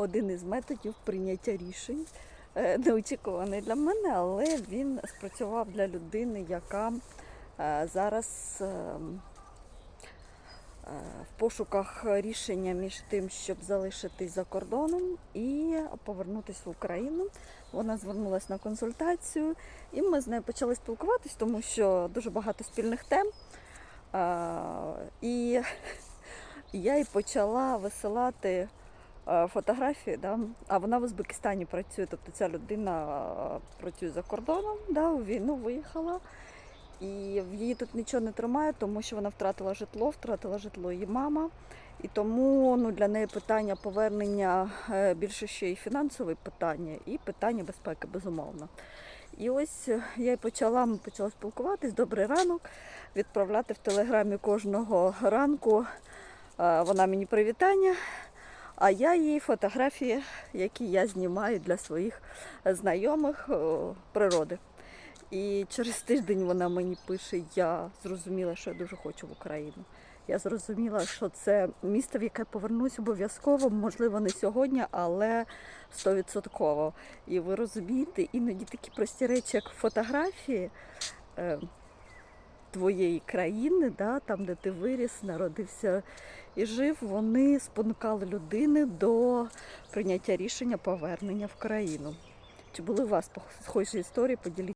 один із методів прийняття рішень. Е, Неочікуваний для мене, але він спрацював для людини, яка е, зараз ем, е, в пошуках рішення між тим, щоб залишитись за кордоном і повернутися в Україну. Вона звернулася на консультацію, і ми з нею почали спілкуватись, тому що дуже багато спільних тем. І я їй почала висилати фотографії, да? а вона в Узбекистані працює, тобто ця людина е, працює за кордоном, да? у війну виїхала. І в її тут нічого не тримає, тому що вона втратила житло, втратила житло її мама. І тому ну, для неї питання повернення е, більше ще і фінансове питання, і питання безпеки, безумовно. І ось е, я й почала, ми почали спілкуватись, добрий ранок, відправляти в телеграмі кожного ранку. е, Вона мені привітання, а я їй фотографії, які я знімаю для своїх знайомих е, природи. І через тиждень вона мені пише: я зрозуміла, що я дуже хочу в Україну. Я зрозуміла, що це місто, в яке повернусь обов'язково, можливо, не сьогодні, але стовідсотково. І ви розумієте, іноді такі прості речі, як фотографії е, твоєї країни, да, там, де ти виріс, народився і жив, вони спонукали людини до прийняття рішення повернення в країну. Чи були у вас схожі історії? Поділіться.